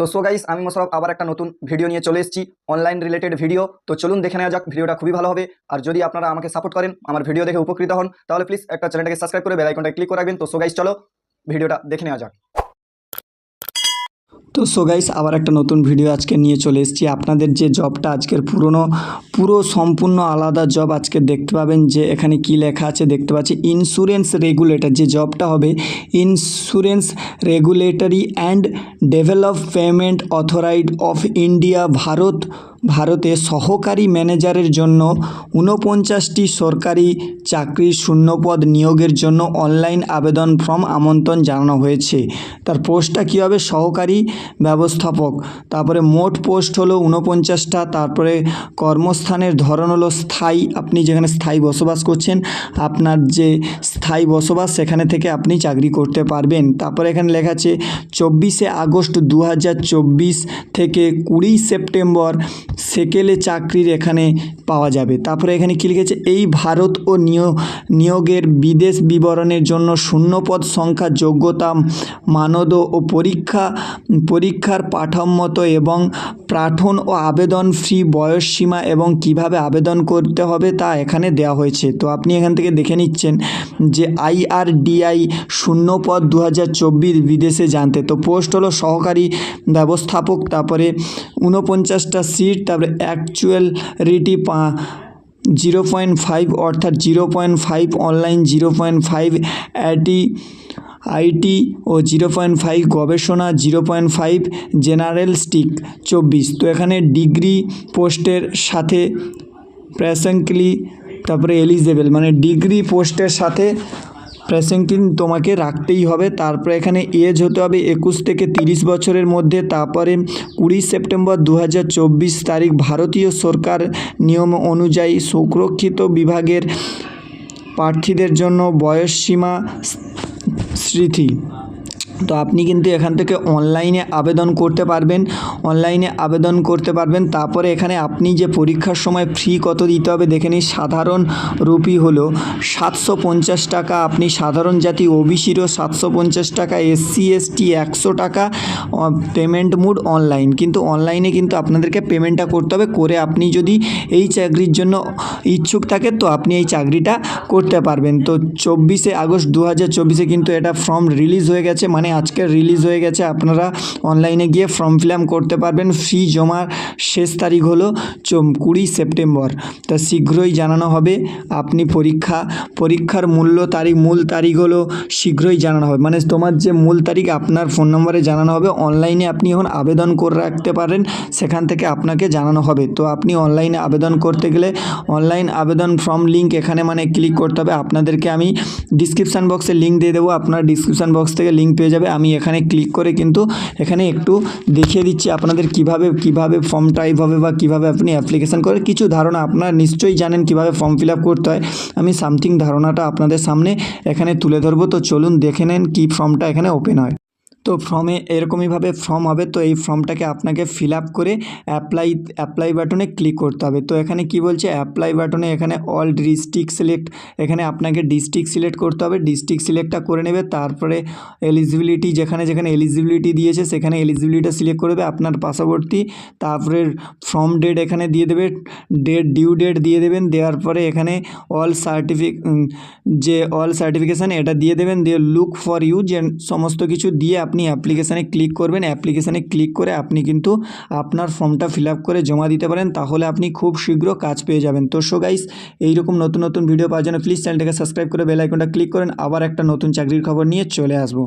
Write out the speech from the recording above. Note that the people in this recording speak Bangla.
তো সো গাইস আমি মোশারফ আবার একটা নতুন ভিডিও নিয়ে চলে এসেছি অনলাইন রিলেটেড ভিডিও তো চলুন দেখে নেওয়া যাক ভিডিওটা খুবই ভালো হবে। আর যদি আপনারা আমাকে সাপোর্ট করেন, আমার ভিডিও দেখে উপকৃত হন, তাহলে প্লিজ একটা চ্যানেলটাকে সাবস্ক্রাইব করে বেলাইকনটা ক্লিক করে রাখবেন। তো সো গাইস চলো ভিডিওটা দেখে নেওয়া যাক। তো সো গাইস আবার একটা নতুন ভিডিও আজকে নিয়ে চলে এসেছি। আপনাদের যে জবটা আজকের পুরনো, পুরো সম্পূর্ণ আলাদা জব আজকে দেখতে পাবেন যে এখানে কি লেখা আছে, দেখতে পাচ্ছি ইন্স্যুরেন্স রেগুলেটর যে জবটা হবে insurance regulatory and development authority of India Bharat ভারতে সহকারী ম্যানেজারের জন্য ঊনপঞ্চাশটি সরকারি চাকরির শূন্যপদ নিয়োগের জন্য অনলাইন আবেদন ফর্ম আমন্ত্রণ জানানো হয়েছে। তার পোস্টটা কী হবে? সহকারী ব্যবস্থাপক। তারপরে মোট পোস্ট হলো ঊনপঞ্চাশটা। তারপরে কর্মস্থানের ধরন হলো স্থায়ী। আপনি যেখানে স্থায়ী বসবাস করছেন, আপনার যে স্থায়ী বসবাস, সেখানে থেকে আপনি চাকরি করতে পারবেন। তারপরে এখানে লেখা আছে, চব্বিশে আগস্ট দু হাজার চব্বিশ থেকে কুড়ি সেপ্টেম্বর সেকেলে চাকরির এখানে পাওয়া যাবে। তারপরে এখানে কী লিখেছে? এই ভারত ও নিয়োগ নিয়োগের বিদেশ বিবরণের জন্য শূন্যপদ সংখ্যা, যোগ্যতা, মানদ ও পরীক্ষা, পরীক্ষার পাঠম্মত এবং প্রাঠন ও আবেদন ফ্রি বয়স সীমা এবং কীভাবে আবেদন করতে হবে তা এখানে দেওয়া হয়েছে। তো আপনি এখান থেকে দেখে নিচ্ছেন যে আইআরডিআই শূন্যপদ দু হাজার চব্বিশ বিদেশে জানতে। তো পোস্ট হলো সহকারী ব্যবস্থাপক, তারপরে ঊনপঞ্চাশটা সিট তারপরে অ্যাকচুয়াল রিটি পা জিরো পয়েন্ট ফাইভ অর্থাৎ zero point five online zero point five অ্যাটি IT ও জিরো পয়েন্ট ফাইভ গবেষণা জিরো পয়েন্ট ফাইভ জেনারেল স্টিক চব্বিশ। তো এখানে ডিগ্রি পোস্টের সাথে প্রেসেন্টলি তারপরে এলিজেবল মানে ডিগ্রি পোস্টের সাথে প্রেসেন্টলি তোমাকে রাখতেই হবে। তারপরে এখানে এজ হতে হবে একুশ থেকে তিরিশ বছরের মধ্যে। তারপরে কুড়ি সেপ্টেম্বর দু হাজার চব্বিশ তারিখ ভারতীয় সরকার নিয়ম অনুযায়ী সুরক্ষিত বিভাগের প্রার্থীদের জন্য বয়সসীমা স্মৃতি। তো আপনি কিন্তু এখান থেকে অনলাইনে আবেদন করতে পারবেন। অনলাইনে আবেদন করতে পারবেন। তারপরে এখানে আপনি যে পরীক্ষার সময় ফি কত দিতে হবে দেখে নিন। সাধারণ রুপি হলো সাতশো পঞ্চাশ টাকা। আপনি সাধারণ জাতি ওবিসিরও সাতশো পঞ্চাশ টাকা এসসি এসটি একশো টাকা পেমেন্ট মুড অনলাইন কিন্তু অনলাইনে কিন্তু আপনাদেরকে পেমেন্টটা করতে হবে। করে আপনি যদি এই চাকরির জন্য ইচ্ছুক থাকেন তো আপনি এই চাকরিটা করতে পারবেন। তো চব্বিশে আগস্ট দু কিন্তু এটা ফর্ম রিলিজ হয়ে গেছে। মানে আজকে রিলিজ হয়ে গেছে, আপনারা অনলাইনে গিয়ে ফর্ম ফিল করতে পারবেন। ফি জমার শেষ তারিখ হলো কুড়ি সেপ্টেম্বর। তা শীঘ্রই জানানো হবে। আপনি পরীক্ষা, পরীক্ষার মূল্য তারিখ, মূল তারিখ হলো শীঘ্রই জানানো হবে। মানে তোমার যে মূল তারিখ, আপনার ফোন নম্বরে জানানো হবে। অনলাইনে আপনি এখন আবেদন করে রাখতে পারেন। সেখান থেকে আপনাকে জানানো হবে। তো আপনি অনলাইনে আবেদন করতে গেলে অনলাইন আবেদন ফর্ম লিঙ্ক এখানে মানে ক্লিক করতে হবে। আপনাদেরকে আমি ডিসক্রিপশান বক্সে লিঙ্ক দিয়ে দেবো। আপনার ডিসক্রিপশান বক্স থেকে লিঙ্ক পেয়ে যাবে আমি এখানে ক্লিক করে কিন্তু এখানে একটু দেখিয়ে দিচ্ছি আপনাদের কীভাবে কীভাবে ফর্ম টাইপ হবে বা কীভাবে আপনি অ্যাপ্লিকেশান করে কিছু ধারণা আপনারা নিশ্চয়ই জানেন কীভাবে ফর্ম ফিল করতে হয়। আমি সামথিং ধারণাটা আপনাদের সামনে এখানে তুলে ধরবো। তো চলুন দেখে নেন কী ফর্মটা এখানে ওপেন হয়। তো ফর্মে এরকমইভাবে ফর্ম হবে, তো এই ফর্মটাকে আপনাকে ফিল আপ করে অ্যাপ্লাই অ্যাপ্লাই বাটনে ক্লিক করতে হবে। তো এখানে কি বলছে? অ্যাপ্লাই বাটনে এখানে অল ডিস্ট্রিক্ট সিলেক্ট এখানে আপনাকে ডিস্ট্রিক্ট সিলেক্ট করতে হবে। ডিস্ট্রিক্ট সিলেক্টটা করে নেবে, তারপরে এলিজিবিলিটি যেখানে যেখানে এলিজিবিলিটি দিয়েছে, সেখানে এলিজিবিলিটা সিলেক্ট করবে আপনার পাশাবর্তী তারপরে ফর্ম ডেট এখানে দিয়ে দেবে ডেট ডিউ ডেট দিয়ে দেবেন, দেওয়ার পরে এখানে অল সার্টিফিক যে অল সার্টিফিকেশান এটা দিয়ে দেবেন, দিয়ে লুক ফর ইউ যে সমস্ত কিছু দিয়ে আপনি অ্যাপ্লিকেশানে ক্লিক করবেন। অ্যাপ্লিকেশানে ক্লিক করে আপনি কিন্তু আপনার ফর্মটা ফিল করে জমা দিতে পারেন। তাহলে আপনি খুব শীঘ্র কাজ পেয়ে যাবেন। তো সো গাইস এইরকম নতুন নতুন ভিডিও পাওয়ার জন্য প্লিজ চ্যানেলটাকে সাবস্ক্রাইব করে বেল আইকনটা ক্লিক করেন। আবার একটা নতুন চাকরির খবর নিয়ে চলে আসব।